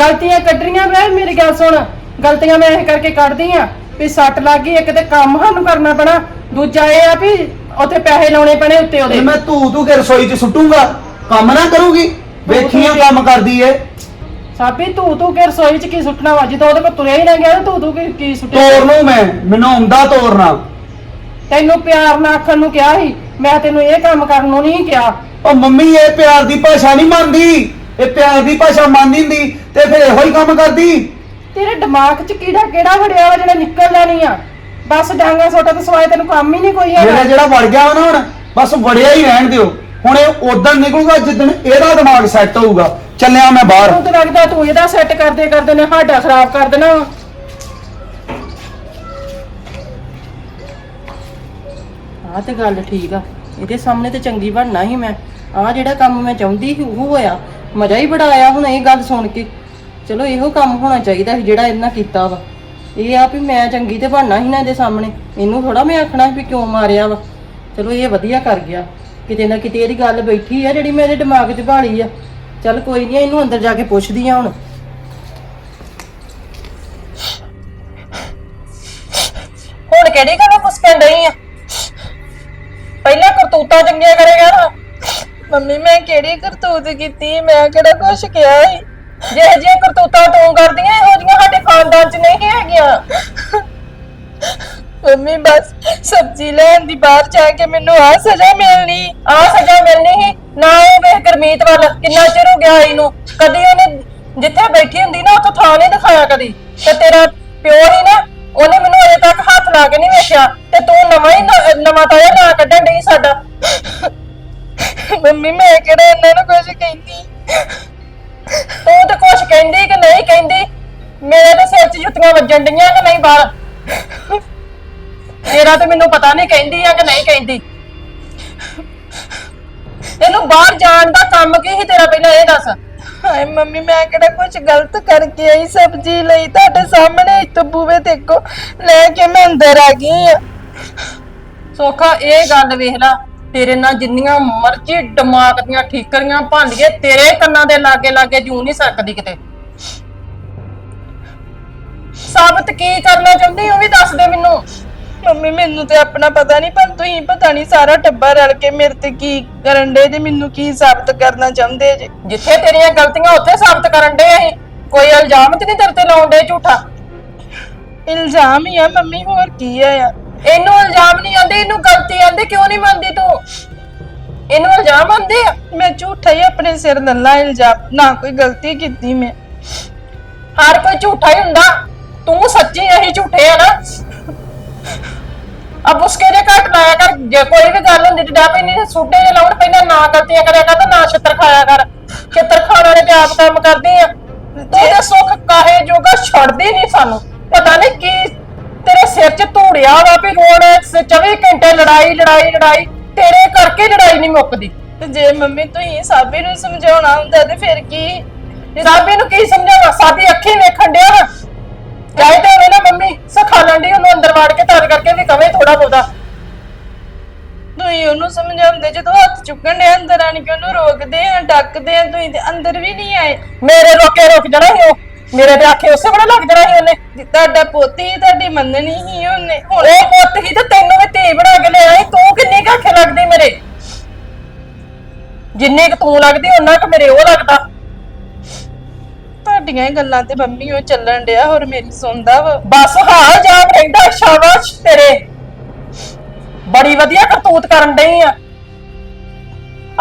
ਗਲਤੀਆਂ ਕੱਢਣੀਆਂ ਵੇ ਮੇਰੀ ਗੱਲ ਸੁਣ। ਗਲਤੀਆਂ ਮੈਂ ਇਹ ਕਰਕੇ ਕੱਢਦੀ ਆ ਵੀ ਸੱਟ ਲੱਗ ਗਈ ਇੱਕ ਤੇ ਕੰਮ ਸਾਨੂੰ ਕਰਨਾ ਪੈਣਾ ਦੂਜਾ ਇਹ ਆ ਵੀ ਉੱਥੇ ਪੈਸੇ ਲਾਉਣੇ ਪੈਣੇ ਉੱਤੇ ਤੇ ਉਹਦੇ ਮੈਂ ਤੂੰ ਤੂੰ ਕੇ ਰਸੋਈ 'ਚ ਸੁੱਟੂਗਾ ਕੰਮ ਨਾ ਕਰੂਗੀ? ਵੇਖੀਆਂ ਕੰਮ ਕਰਦੀ ਏ। ਸਾਬੀ ਤੂੰ ਤੂੰ ਕੇ ਰਸੋਈ ਚ ਕੀ ਸੁੱਟਣਾ ਵਾ? ਜਦੋਂ ਉਹਦੇ ਕੋਲ ਤੁਰਿਆ ਹੀ ਨਾ ਗਿਆ ਤੇ ਤੂੰ ਕੀ ਕੀ ਸੁੱਟਿਆ? ਤੋਰ ਨੂੰ ਮੈਂ ਮੈਨੂੰ ਆਉਂਦਾ ਤੋਰਨਾ ਤੈਨੂੰ ਪਿਆਰ ਨਾਲ ਆਖਣ ਨੂੰ ਕਿਹਾ ਸੀ ਮੈਂ ਤੈਨੂੰ ਇਹ ਕੰਮ ਕਰਨ ਨੂੰ ਨਹੀਂ ਕਿਹਾ। ਉਹ ਮੰਮੀ ਇਹ ਪਿਆਰ ਦੀ ਭਾਸ਼ਾ ਨਹੀਂ ਮੰਨਦੀ। ਇਹ ਪਿਆਰ ਦੀ ਭਾਸ਼ਾ ਮੰਨਦੀ ਹੁੰਦੀ ਤੇ ਫਿਰ ਇਹੋ ਹੀ ਕੰਮ ਕਰਦੀ? ਤੇਰੇ ਦਿਮਾਗ 'ਚ ਕੀੜਾ ਕਿਹੜਾ ਵੜਿਆ ਵਾ ਜਿਹੜਾ ਨਿਕਲ ਜਾਣੀ ਆ? ਬਸ ਡਾਂਗਾ ਸੋਟਾ ਤੋਂ ਸਵਾਏ ਤੈਨੂੰ ਕੰਮ ਹੀ ਨਹੀਂ ਕੋਈ ਮੇਰਾ ਹੈਗਾ। ਜਿਹੜਾ ਵੜ ਗਿਆ ਵਾ ਨਾ ਹੁਣ ਬਸ ਵੜਿਆ ਹੀ ਰਹਿਣ ਦਿਓ। ਹੁਣ ਇਹ ਉਦੋਂ ਨਿਕਲੂਗਾ ਜਿੱਦਣ ਇਹਦਾ ਦਿਮਾਗ ਸੈੱਟ ਹੋਊਗਾ। ਚੱਲਿਆ ਮੈਂ ਬਾਹਰ। ਤੂੰ ਤਾਂ ਲੱਗਦਾ ਤੂੰ ਇਹਦਾ ਸੈੱਟ ਕਰਦੇ ਕਰਦੇ ਨੇ ਸਾਡਾ ਖਰਾਬ ਕਰ ਦੇਣਾ। ਵਾ। ਆਹ ਤੇ ਗੱਲ ਠੀਕ ਆ। ਇਹਦੇ ਸਾਹਮਣੇ ਤੇ ਚੰਗੀ ਬਣਨਾ ਹੀ ਮੈਂ। ਆਹ ਜਿਹੜਾ ਕੰਮ ਮੈਂ ਚਾਹੁੰਦੀ ਸੀ, ਉਹ ਹੋਇਆ। ਮਜ਼ਾ ਹੀ ਬੜਾ ਆਇਆ ਹੁਣ ਇਹ ਗੱਲ ਸੁਣ ਕੇ। ਚਲੋ ਇਹੋ ਕੰਮ ਹੋਣਾ ਚਾਹੀਦਾ ਸੀ ਜਿਹੜਾ ਇਹਨਾਂ ਕੀਤਾ ਵਾ। ਇਹ ਆ ਵੀ ਮੈਂ ਚੰਗੀ ਤੇ ਬਣਨਾ ਸੀ ਨਾ ਇਹਦੇ ਸਾਹਮਣੇ। ਇਹਨੂੰ ਥੋੜਾ ਮੈਂ ਆਖਣਾ ਸੀ ਵੀ ਕਿਉਂ ਮਾਰਿਆ ਵਾ। ਚਲੋ ਇਹ ਵਧੀਆ ਕਰ ਗਿਆ। ਕਿਤੇ ਨਾ ਕਿਤੇ ਇਹਦੀ ਗੱਲ ਬੈਠੀ ਆ ਜਿਹੜੀ ਮੇਰੇ ਦਿਮਾਗ 'ਚ ਭਾਲੀ ਆ। ਚੱਲ ਕੋਈ ਨਹੀਂ ਇਹਨੂੰ ਅੰਦਰ ਜਾ ਕੇ ਪੁੱਛਦੀ ਆ ਹੁਣ। ਕਰਤੂਤਾਂ ਚੰਗੀਆਂ ਕਰੇਗਾ ਨਾ। ਮੰਮੀ, ਮੈਂ ਕਿਹੜੀ ਕਰਤੂਤ ਕੀਤੀ? ਮੈਂ ਕਿਹੜਾ ਕੁਛ ਕਿਹਾ ਸੀ? ਜੇ ਜੇ ਕਰਤੂਤਾਂ ਤੂੰ ਕਰਦੀਆਂ, ਇਹੋ ਜਿਹੀਆਂ ਸਾਡੇ ਖਾਨਦਾਨ 'ਚ ਨਹੀਂ ਹੈਗੀਆਂ। ਮੰਮੀ, ਬਸ ਸਬਜ਼ੀ ਲੈਣ ਦੀ ਬਾਹਰ ਜਾ ਕੇ ਮੈਨੂੰ ਆ ਸਜ਼ਾ ਮਿਲਣੀ ਆ ਸਜ਼ਾ ਮਿਲਣੀ ਸੀ। ਨਾ ਉਹ ਵੇਖ ਗਰਮੀਤ ਵੱਲ, ਕਿੰਨਾ ਚਿਰ ਹੋ ਗਿਆ ਇਹਨੂੰ ਕਦੀ ਉਹਨੇ ਜਿੱਥੇ ਬੈਠੀ ਹੁੰਦੀ ਨਾ, ਉੱਥੋਂ ਥਾਂ ਨਹੀਂ ਦਿਖਾਇਆ ਕਦੀ। ਤੇ ਤੇਰਾ ਪਿਓ ਹੀ ਨਾ, ਉਹਨੇ ਮੈਨੂੰ ਅਜੇ ਤੱਕ ਹੱਥ ਲਾ ਕੇ ਨਹੀਂ ਵੇਖਿਆ। ਤੇ ਤੂੰ ਨਵਾਂ ਹੀ ਨ- ਨਵਾਂ ਤਾਇਆ ਨਾ ਕੱਢਣ ਡਈ ਸਾਡਾ। ਮੰਮੀ, ਮੈਂ ਕਿਹੜਾ ਇਹਨਾਂ ਨੂੰ ਕੁਝ ਕਹਿੰਦੀ? ਤੂੰ ਤੇ ਕੁਛ ਕਹਿੰਦੀ ਕਿ ਨਹੀਂ ਕਹਿੰਦੀ? ਮੇਰੇ ਤੇ ਸਿਰ 'ਚ ਜੁੱਤੀਆਂ ਵੱਜਣ ਡੀਆਂ ਕਿ ਨਹੀਂ ਬਾਹਰ? ਤੇਰਾ ਤੇ ਮੈਨੂੰ ਪਤਾ ਨਹੀਂ ਕਹਿੰਦੀ ਆ ਕਿ ਨਹੀਂ ਕਹਿੰਦੀ। ਇਹਨੂੰ ਬਾਹਰ ਜਾਣ ਦਾ ਕੰਮ ਕੀ ਸੀ ਤੇਰਾ ਪਹਿਲਾਂ ਇਹ ਦੱਸ? ਹਾਏ ਮੰਮੀ, ਮੈਂ ਕਿਹੜਾ ਕੁਝ ਗਲਤ ਕਰਕੇ ਆਈ ਸਬਜ਼ੀ ਲਈ? ਤੁਹਾਡੇ ਸਾਹਮਣੇ ਇੱਥੇ ਬੂਵੇ ਦੇਖੋ ਲੈ ਕੇ ਮੈਂ ਅੰਦਰ ਆ ਗਈ ਆ। ਸੋਖਾ ਇਹ ਗੱਲ ਵੇਖ ਲੈ ਤੇਰੇ ਨਾਲ ਜਿੰਨੀਆਂ ਮਰਜ਼ੀ ਦਿਮਾਗ ਦੀਆਂ ਠੀਕਰੀਆਂ ਭਾਂਡੀਏ ਤੇਰੇ ਕੰਨਾਂ ਦੇ ਲਾਗੇ ਲਾਗੇ ਜੂ ਨਹੀਂ ਸਕਦੀ ਕਿਤੇ। ਸਾਬਤ ਕੀ ਕਰਨਾ ਚਾਹੁੰਦੀ ਉਹ ਵੀ ਦੱਸ ਦੇ ਮੈਨੂੰ। ਮੰਮੀ ਮੈਨੂੰ ਤੇ ਆਪਣਾ ਪਤਾ ਨਹੀਂ ਪਰ ਤੁਸੀਂ ਪਤਾ ਨਹੀਂ ਸਾਰਾ ਟੱਬਰ ਰਲ ਕੇ ਮੇਰੇ ਤੇ ਕੀ ਕਰਨ ਦੇ ਤੇ ਮੈਨੂੰ ਕੀ ਸਾਬਤ ਕਰਨਾ ਚਾਹੁੰਦੇ ਜੇ? ਜਿੱਥੇ ਤੇਰੀਆਂ ਗਲਤੀਆਂ ਉੱਥੇ ਸਾਬਤ ਕਰਨ ਦੇ ਅਸੀਂ। ਕੋਈ ਇਲਜ਼ਾਮ ਤੇ ਨਹੀਂ ਤੇਰੇ ਤੇ ਲਾਉਣ ਦੇ ਝੂਠਾ? ਇਲਜ਼ਾਮ ਹੀ ਆ ਮੰਮੀ ਹੋਰ ਕੀ ਆ ਯਾਰ? ਇਹਨੂੰ ਇਲਜ਼ਾਮ ਨਹੀਂ ਆਂਦੇ ਇਹਨੂੰ ਗਲਤੀ ਆਂਦੇ ਕਿਉਂ ਨਹੀਂ ਮੰਨਦੀ ਤੂੰ? ਇਹਨੂੰ ਇਲਜ਼ਾਮ ਆਂਦੇ ਆ? ਮੈਂ ਝੂਠਾ ਹੀ ਆਪਣੇ ਸਿਰ ਨੱਲਾ ਇਲਜ਼ਾਮ ਨਾ ਕੋਈ ਗਲਤੀ ਕੀਤੀ ਮੈਂ। ਹਰ ਕੋਈ ਝੂਠਾ ਹੀ ਹੁੰਦਾ। ਤੂੰ ਸੱਚੀ ਅਸੀਂ ਝੂਠੇ ਆ ਨਾ? ਅਬ ਉਸਕੇ ਦੇ ਘੱਟ ਲਾਇਆ ਕਰ ਜੇ ਕੋਈ ਵੀ ਗੱਲ ਹੁੰਦੀ ਤੇ ਡਾ ਪੈਣੀ ਤੇ ਸੁੱਟੇ ਜੇ ਲਾਉਣ ਪਹਿਲਾਂ ਨਾ ਗਲਤੀਆਂ ਕਰਿਆ ਕਰ ਤੇ ਨਾ ਛਿੱਤਰ ਖਾਇਆ ਕਰ। ਛਿੱਤਰ ਖਾਣ ਵਾਲੇ ਤੇ ਆਪ ਕੰਮ ਕਰਦੇ ਆ। ਤੂੰ ਤੇ ਸੁੱਖ ਕਾਹੇ ਜੋਗਾ ਛੱਡਦੀ ਨਹੀਂ ਸਾਨੂੰ। ਪਤਾ ਨਹੀਂ ਕੀ ਧੂੜਿਆ ਵਾ ਵੀ ਰੋਣ 24 ਘੰਟੇ ਲੜਾਈ ਲੜਾਈ ਲੜਾਈ ਤੇਰੇ ਕਰਕੇ ਲੜਾਈ ਨਹੀਂ ਮੁੱਕਦੀ। ਤੇ ਜੇ ਮੰਮੀ ਤੁਸੀਂ ਸਾਬੀ ਨੂੰ ਸਮਝਾਉਣਾ ਹੁੰਦਾ ਤੇ ਫਿਰ ਕੀ? ਸਾਬੀ ਨੂੰ ਕੀ ਸਮਝਾਵਾਂ? ਸਾਬੀ ਅੱਖੀ ਵੇਖਣ ਡਿਆ ਵਾ। ਚਾਹੇ ਤਾਂ ਹੋਵੇ ਨਾ ਮੰਮੀ ਸਖਾ ਲੰਡੀ ਉਹਨੂੰ ਅੰਦਰ ਵਾੜ ਕੇ ਤਰ ਕਰਕੇ ਵੀ ਕਵੇ ਥੋੜਾ ਬਹੁਤਾ। ਤੁਸੀਂ ਉਹਨੂੰ ਸਮਝਾਉਂਦੇ ਜਦੋਂ ਹੱਥ ਚੁੱਕਣ ਦੇ ਅੰਦਰ ਆਣ ਕੇ ਉਹਨੂੰ ਰੋਕਦੇ ਆ ਡੱਕਦੇ ਆ ਤੁਸੀਂ ਤੇ ਅੰਦਰ ਵੀ ਨਹੀਂ ਆਏ। ਮੇਰੇ ਰੋਕੇ ਰੁਕ ਜਾਣਾ ਸੀ ਉਹ। ਮੇਰੇ ਤੇ ਆਖੇ ਉਸੇ ਵੇਲੇ ਲੱਗ ਜਾਣਾ ਸੀ ਉਹਨੇ। ਜੇ ਤੁਹਾਡਾ ਪੋਤੀ ਤੁਹਾਡੀ ਮੰਨਣੀ ਹੀ ਉਹਨੇ। ਹੁਣ ਉਹ ਪੁੱਤ ਹੀ ਤੇ ਤੈਨੂੰ ਵੀ ਧੀ ਬਣਾ ਕੇ ਲਿਆਈ ਤੂੰ ਕਿੰਨੀ ਕੁ ਆਖੇ ਲੱਗਦੀ ਮੇਰੇ? ਜਿੰਨੀ ਕੁ ਤੂੰ ਲੱਗਦੀ ਉਹਨਾਂ ਕੁ ਮੇਰੇ ਉਹ ਲੱਗਦਾ। ਤੁਹਾਡੀਆਂ ਹੀ ਗੱਲਾਂ ਤੇ ਮੰਮੀ ਉਹ ਚੱਲਣ ਡਿਆ ਹੋਰ ਮੇਰੀ ਸੁਣਦਾ ਵਾ। ਬਸ ਹਾਲ ਜਾਮ ਰਹਿੰਦਾ ਸ਼ਾਬਾਸ਼ ਤੇਰੇ। ਬੜੀ ਵਧੀਆ ਕਰਤੂਤ ਕਰਨ ਡਈ ਆ।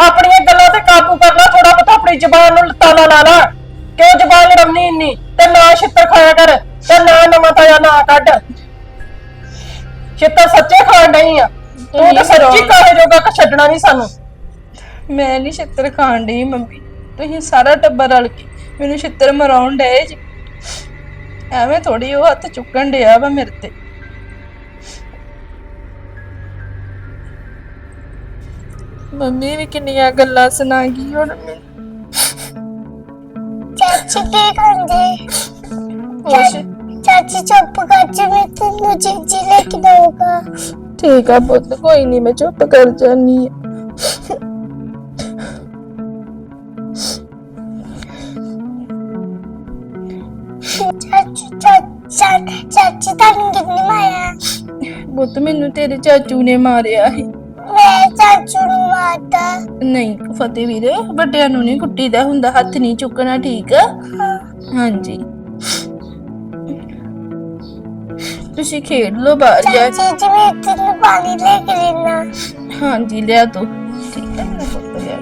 ਆਪਣੀਆਂ ਗੱਲਾਂ ਤੇ ਕਾਬੂ ਕਰ ਲੈ ਥੋੜਾ ਬਹੁਤਾ ਆਪਣੀ ਜ਼ਬਾਨ ਨੂੰ ਤਾਲਾ ਲਾ ਲਾ। ਕਿਉਂ ਜ਼ਬਾਨ ਲੜਾਉਣੀ ਇੰਨੀ? ਤੇ ਨਾ ਛਿੱਤਰ ਖਾਇਆ ਕਰ ਤੇ ਨਾ ਨਵਾਂ ਤਾਇਆ ਨਾ ਕੱਢ। ਛਿੱਤਰ ਸੱਚੇ ਖਾਣ ਨਹੀਂ ਆ। ਤੂੰ ਤਾਂ ਸੱਚੀ ਕਾਹੇ ਜੋਗਾ ਕਿ ਛੱਡਣਾ ਨਹੀਂ ਸਾਨੂੰ। ਮੈਂ ਨਹੀਂ ਛਿੱਤਰ ਖਾਣ ਡਈ ਮੰਮੀ। ਤੁਸੀਂ ਸਾਰਾ ਟੱਬਰ ਰਲ ਕੇ ਮੈਨੂੰ ਛਿੱਤਰ ਮਰਾਉਣ ਡਏ ਜੀ। ਐਵੇਂ ਥੋੜੀ ਉਹ ਹੱਥ ਚੁੱਕਣ ਡਿਆ ਵਾ ਮੇਰੇ ਤੇ। ਮੰਮੀ ਵੀ ਕਿੰਨੀਆਂ ਗੱਲਾਂ ਸੁਣਾ ਗਈ ਹੁਣ ਮੈਨੂੰ ਚਾਚੀ ਕੀ ਕਰਦੇ ਕੁਛ ਚਾਚੀ ਚੁੱਪ ਕਰ ਜਾ ਮੈਂ ਤੈਨੂੰ ਚੀਜ਼ੀ ਲੈ ਕੇ ਦਊਗਾ ਠੀਕ ਆ ਪੁੱਤ ਕੋਈ ਨਹੀਂ ਮੈਂ ਚੁੱਪ ਕਰ ਜਾਨੀ ਆ ਚਾਚੀ ਚਾਚਾ ਚਾਚੀ ਤੁਹਾਨੂੰ ਕਿੰਨੀ ਮਾਇਆ ਪੁੱਤ ਮੈਨੂੰ ਤੇਰੇ ਚਾਚੂ ਨੇ ਮਾਰਿਆ ਸੀ ਚਾਚੂ ਨੂੰ ਮਾਰਦਾ ਨਹੀਂ ਫਤਿਹ ਵੀਰੇ ਵੱਡਿਆਂ ਨੂੰ ਨਹੀਂ ਕੁੱਟੀਦਾ ਹੁੰਦਾ ਹੱਥ ਨਹੀਂ ਚੁੱਕਣਾ ਠੀਕ। ਆ ਹਾਂਜੀ। ਤੁਸੀਂ ਖੇਡ ਲਓ ਬਾਹਰ ਜਾ ਚਾਚੀ ਜੀ ਮੈਂ ਤੈਨੂੰ ਪਾਣੀ ਲੈ ਕੇ ਦੇਣਾ। ਹਾਂਜੀ ਲਿਆ ਤੋ ਠੀਕ ਹੈ ਮੇਰਾ ਪੁੱਤ ਲਿਆ।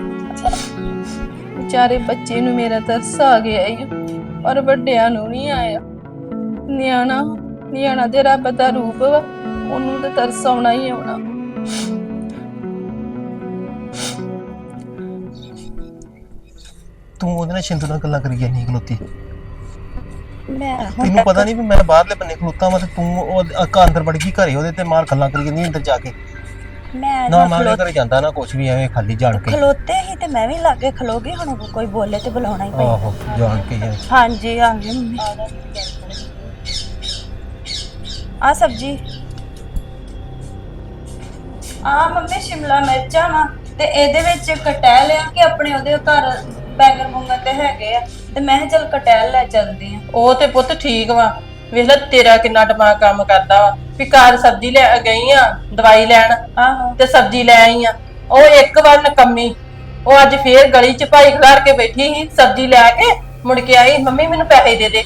ਵਿਚਾਰੇ ਬੱਚੇ ਨੂੰ ਮੇਰਾ ਤਰਸ ਆ ਗਿਆ ਈ ਔਰ ਵੱਡਿਆਂ ਨੂੰ ਨਹੀਂ ਆਇਆ। ਨਿਆਣਾ ਨਿਆਣਾ ਦੇ ਰੱਬ ਦਾ ਰੂਪ ਵਾ ਉਹਨੂੰ ਤਾਂ ਤਰਸ ਆਉਣਾ ਹੀ ਆਉਣਾ। ਤੂੰ ਉਹਦੇ ਨਾਲ ਸ਼ਿੰਦੂ ਨਾਲ ਗੱਲਾਂ ਕਰੀ ਜਾਂਦੀ ਖਲੋਤੀ ਮੈਂ ਤੈਨੂੰ ਪਤਾ ਨਹੀਂ ਵੀ ਮੈਂ ਬਾਹਰਲੇ ਬੰਨੇ ਖਲੋਤਾ ਮੈਂ ਤੇ ਤੂੰ ਉਹ ਅੱਕਾ ਅੰਦਰ ਵੜ ਗਈ ਘਰੇ ਉਹਦੇ ਤੇ ਮਾਰ ਗੱਲਾਂ ਕਰੀ ਜਾਂਦੀ ਅੰਦਰ ਜਾ ਕੇ। ਮੈਂ ਨਾ ਮੈਂ ਉਹਦੇ ਘਰੇ ਜਾਂਦਾ ਨਾ ਕੁਛ ਵੀ ਐਵੇਂ ਖਾਲੀ ਜਾਣ ਕੇ। ਖਲੋਤੇ ਹੀ ਤੇ ਮੈਂ ਵੀ ਲਾਗੇ ਖਲੋ ਗਈ ਹੁਣ ਕੋਈ ਬੋਲੇ ਤੇ ਬੁਲਾਉਣਾ ਹੀ ਪਈ ਆਹੋ ਜਾਣ ਕੇ। ਹਾਂਜੀ ਮੰਮੀ। ਆ ਸਬਜੀ। ਆ ਮੰਮੀ ਸ਼ਿਮਲਾ ਮਿਰਚਾਂ ਵਾ ਤੇ ਇਹਦੇ ਵਿੱਚ ਕਟਹਿਲ ਆ ਕਿ ਆਪਣੇ ਉਹਦੇ ਘਰ ਬੈਂਗਣ ਬੁੰਗਣ ਤੇ ਹੈਗੇ ਆ ਤੇ ਮੈਂ ਕਿਹਾ ਚੱਲ ਕਟਹਿਲ ਲੈ ਚੱਲਦੇ ਆ। ਉਹ ਤੇ ਪੁੱਤ ਠੀਕ ਵਾ। ਵੇਖ ਲੈ ਤੇਰਾ ਕਿੰਨਾ ਦਿਮਾਗ ਕੰਮ ਕਰਦਾ ਵਾ। ਵੀ ਘਰ ਸਬਜ਼ੀ ਲੈ ਗਈ ਆ ਦਵਾਈ ਲੈਣ। ਆਹੋ। ਤੇ ਸਬਜ਼ੀ ਲੈ ਆਈ ਆ। ਉਹ ਇੱਕ ਵਾਰ ਨਕੰਮੀ। ਉਹ ਅੱਜ ਫੇਰ ਗਲੀ ਚ ਭਾਈ ਖਲਾਰ ਕੇ ਬੈਠੀ ਸੀ ਸਬਜ਼ੀ ਲੈ ਕੇ ਮੁੜ ਕੇ ਆਈ ਮੰਮੀ ਮੈਨੂੰ ਪੈਸੇ ਦੇ ਦੇ।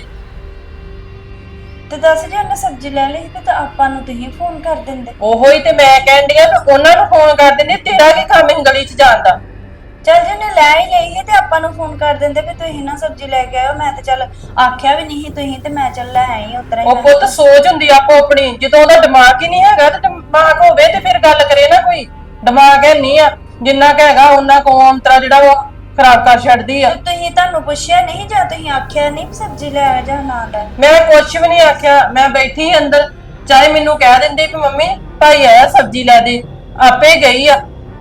ਤੇ ਦੱਸ ਜੇ ਉਹਨੇ ਸਬਜ਼ੀ ਲੈ ਲਈ ਤੇ ਤਾਂ ਆਪਾਂ ਨੂੰ ਤੁਸੀਂ ਫੋਨ ਕਰ ਦਿੰਦੇ। ਉਹੋ ਹੀ ਤੇ ਮੈਂ ਕਹਿਣ ਡਈ ਆ ਵੀ ਉਹਨਾਂ ਨੂੰ ਫੋਨ ਕਰ ਦਿੰਦੇ ਤੇਰਾ ਕੀ ਕੰਮ ਹੈ ਗਲੀ ਚ ਜਾਣ ਦਾ। ਚੱਲ ਜੇ ਉਹਨੇ ਲੈ ਹੀ ਲਈ ਸੀ ਤੇ ਆਪਾਂ ਨੂੰ ਫੋਨ ਕਰ ਦਿੰਦੇ ਵੀ ਤੁਸੀਂ ਨਾ ਸਬਜ਼ੀ ਲੈ ਕੇ ਆਇਓ। ਮੈਂ ਤੇ ਚੱਲ ਆਖਿਆ ਵੀ ਨਹੀਂ ਸੀ ਤੁਸੀਂ ਤੇ ਮੈਂ ਚੱਲ ਲੈ ਆਈ ਉਤਰਾ ਉਹ ਪੁੱਤ ਸੋਚ ਹੁੰਦੀ ਆ ਆਪੋ ਆਪਣੀ। ਜਦੋਂ ਉਹਦਾ ਦਿਮਾਗ ਹੀ ਨਹੀਂ ਹੈਗਾ ਤੇ ਦਿਮਾਗ ਹੋਵੇ ਤੇ ਫਿਰ ਗੱਲ ਕਰੇ ਨਾ ਕੋਈ। ਦਿਮਾਗ ਹੈ ਨਹੀਂ ਆ। ਜਿੰਨਾ ਕੁ ਹੈਗਾ ਉਹਨਾਂ ਕੋ ਅੰਤਰਾ ਜਿਹੜਾ ਉਹ ਖਰਾਬ ਕਰ ਛੱਡਦੀ ਆ। ਤੁਸੀਂ ਤੁਹਾਨੂੰ ਪੁੱਛਿਆ ਨਹੀਂ ਜਾਂ ਤੁਸੀਂ ਆਖਿਆ ਨਹੀਂ ਵੀ ਸਬਜ਼ੀ ਲੈ ਆ ਜਾਂ ਨਾ ਲੈ? ਮੈਂ ਕੁਛ ਵੀ ਨਹੀਂ ਆਖਿਆ। ਮੈਂ ਬੈਠੀ ਅੰਦਰ। ਚਾਹੇ ਮੈਨੂੰ ਕਹਿ ਦਿੰਦੇ ਕਿ ਮੰਮੀ ਭਾਈ ਆਇਆ ਸਬਜ਼ੀ ਲੈ ਦੇ। ਆਪੇ ਗਈ ਆ।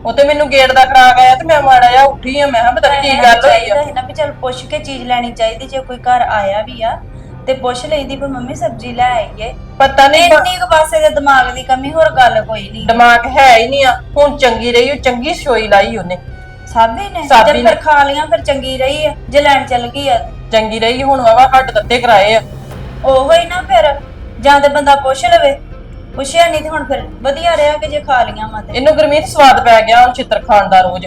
ਉਹ ਤੇ ਮੈਨੂੰ ਗੇਟ ਦਾ ਖਰਾਕ ਆਇਆ ਤੇ ਮੈਂ ਮਾੜਾ ਜਿਹਾ ਉੱਠੀ ਆ ਮੈਂ ਕਿਹਾ ਪਤਾ ਨੀ ਕੀ ਗੱਲ ਹੋਈ ਚਾਹੀਦਾ ਆ ਹੈ ਨਾ ਵੀ ਚੱਲ ਪੁੱਛ ਕੇ ਚੀਜ਼ ਲੈਣੀ ਚਾਹੀਦੀ ਜੇ ਕੋਈ ਘਰ ਆਇਆ ਵੀ ਆ ਤੇ ਪੁੱਛ ਲਈਦੀ ਵੀ ਮੰਮੀ ਸਬਜ਼ੀ ਲੈ ਆਈਏ। ਪਤਾ ਨਹੀਂ ਇੰਨੀ ਕੁ ਪਾਸੇ ਦੇ ਦਿਮਾਗ ਦੀ ਕਮੀ ਹੋਰ ਗੱਲ ਕੋਈ ਨਹੀਂ ਦਿਮਾਗ ਹੈ ਹੀ ਨਹੀਂ ਆ ਹੁਣ ਚੰਗੀ ਰਹੀ ਉਹ ਚੰਗੀ ਸੋਈ ਲਾਈ ਉਹਨੇ। ਸਾਬੀ ਨੇ ਸਾਬੀ ਜਦ ਨੇ। ਫਿਰ ਖਾ ਲੀਆਂ ਫਿਰ ਚੰਗੀ ਰਹੀ ਆ ਜੇ ਲੈਣ ਚੱਲ ਗਈ ਆ। ਤੇ। ਚੰਗੀ ਰਹੀ ਹੁਣ ਵਾਵਾ ਹੱਡ ਦਿੱਤੇ ਕਰਾਏ ਆ। ਉਹੋ ਹੀ ਨਾ ਫਿਰ ਜਾਂ ਤੇ ਬੰਦਾ ਪੁੱਛ ਲਵੇ। ਪੁੱਛਿਆ ਨਹੀਂ ਤੇ ਹੁਣ ਫਿਰ ਵਧੀਆ ਰਿਹਾ ਕਿ ਜੇ ਖਾ ਲੀਆਂ ਮਾ ਤੇ। ਇਹਨੂੰ ਗੁਰਮੀਤ ਸਵਾਦ ਪੈ ਗਿਆ ਹੁਣ ਚਿੱਤਰ ਖਾਣ ਦਾ ਰੋਜ਼।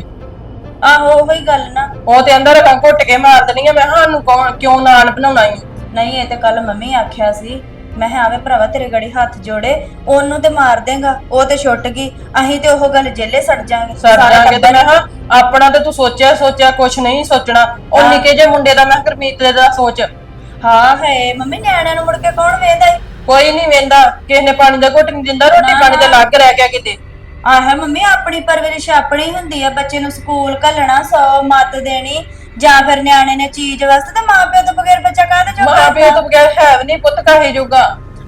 ਆਹੋ ਉਹੋ ਹੀ ਗੱਲ ਨਾ। ਉਹ ਤੇ ਅੰਦਰ ਰਕਾਂ ਘੁੱਟ ਕੇ ਮਾਰ ਦੇਣੀ ਆ ਮੈਂ ਕਿਹਾ ਸਾਨੂੰ ਕੌਣ ਕਿਉਂ ਨਾਨ ਬਣਾਉਣਾ ਈ? ਨਹੀਂ ਇਹ ਤੇ ਕੱਲ ਮੰਮੀ ਆਖਿਆ ਸੀ। ਮੈਂ ਕਿਹਾ ਆਵੇ ਭਰਾਵਾ ਤੇਰੇ ਗੜੀ ਹੱਥ ਜੋੜੇ ਉਹਨੂੰ ਤੇ ਮਾਰ ਦੇਗਾ ਉਹ ਤੇ ਛੁੱਟ ਗਈ। ਅਸੀਂ ਤੇ ਉਹ ਗੱਲ ਜੇਲੇ ਸੜ ਜਾਾਂਗੇ ਸਰ ਜਾਗੇ ਤੇ ਮੈਂ ਕਿਹਾ ਆਪਣਾ ਤੇ ਤੂੰ ਸੋਚਿਆ ਸੋਚਿਆ ਕੁਛ ਨਹੀਂ ਸੋਚਣਾ। ਉਹ ਨਿੱਕੇ ਜੇ ਮੁੰਡੇ ਦਾ ਮੈਂ ਕਿਹਾ ਗੁਰਮੀਤ ਦੇ ਸੋਚ। ਹਾਂ ਹੈ ਮੰਮੀ ਨਿਆਣਿਆਂ ਨੂੰ ਮੁੜ ਕੇ ਕੌਣ ਵੇਂਦਾ ਕੋਈ ਨਹੀਂ ਵੇਂਦਾ ਕਿਸੇ ਨੇ ਪਾਣੀ ਦਾ ਘੁੱਟ ਨਹੀਂ ਦਿੰਦਾ ਰੋਟੀ ਪਾਣੀ ਤੇ ਲੱਗ ਰਹਿ ਗਿਆ ਕਿਤੇ। ਆਹ ਮੰਮੀ ਆਪਣੀ ਪਰਵਰਿਸ਼ ਆਪਣੀ ਹੁੰਦੀ ਆ ਬੱਚੇ ਨੂੰ ਸਕੂਲ ਘੱਲਣਾ ਸੌ ਮੱਤ ਦੇਣੀ ਜਾਂ ਫਿਰ ਨਿਆਣੇ ਨੇ ਚੀਜ਼ ਵਾਸਤੇ ਤੇ ਮਾਪਿਓ ਤੋਂ ਬਗੈਰ ਬੱਚਾ ਕਾਹਦੇ ਜੋ ਮਾਂ ਪਿਓ ਤੋਂ ਬਗੈਰ ਹੈ ਵੀ ਨਹੀਂ ਪੁੱਤ ਕਾਹੇ ਜੋਗਾ।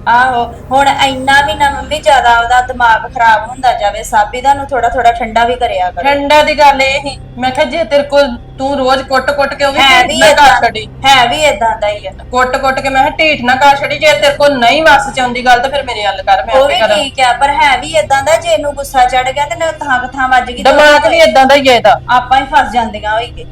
ਆਹੋ ਹੁਣ ਇੰਨਾ ਵੀ ਨਾ ਮੰਮੀ ਜ਼ਿਆਦਾ ਉਹਦਾ ਦਿਮਾਗ ਖਰਾਬ ਹੁੰਦਾ ਜਾਵੇ ਸਾਬੀ ਦਾ ਨੂੰ ਥੋੜਾ ਥੋੜਾ ਠੰਡਾ ਵੀ ਕਰਿਆ ਕਰੋ। ਠੰਡਾ ਦੀ ਗੱਲ ਇਹ ਹੀ। ਮੈਂ ਕਿਹਾ ਜੇ ਤੇਰੇ ਕੋਲ ਤੂੰ ਰੋਜ਼ ਕੁੱਟ-ਕੁੱਟ ਕੇ ਉਹ ਵੀ ਹੈ ਢੀਠ ਵੀ ਨਾ ਕਰ ਛੱਡੀ। ਹੈ ਵੀ ਇਦਾਂ ਦਾ ਹੀ ਆ। ਕੁੱਟ-ਕੁੱਟ ਕੇ ਮੈਂ ਕਿਹਾ ਢੀਠ ਨਾ ਕਰ ਛੱਡੀ ਜੇ ਤੇਰੇ ਕੋਲ ਨਹੀਂ ਵਸ ਚ ਆਉਂਦੀ ਗੱਲ ਤਾਂ ਫਿਰ ਮੇਰੇ ਹੱਲ ਕਰ ਮੈਂ ਉਹ ਆਪੇ ਵੀ ਕਰਾਂ। ਠੀਕ ਆ ਪਰ ਹੈ ਵੀ ਇਦਾਂ ਦਾ ਜੇ ਇਹਨੂੰ ਗੁੱਸਾ ਚੜ ਗਿਆ ਤੇ ਨਾ ਥਾਂ ਥਾਂ ਵੱਜ ਗਈ ਤੇ ਦਿਮਾਗ ਵੀ ਇਦਾਂ ਦਾ ਹੀ ਹੈ ਇਹਦਾ। ਆਪਾਂ ਹੀ ਫਸ ਜਾਂਦੀਆਂ ਹੋਈ ਕਿ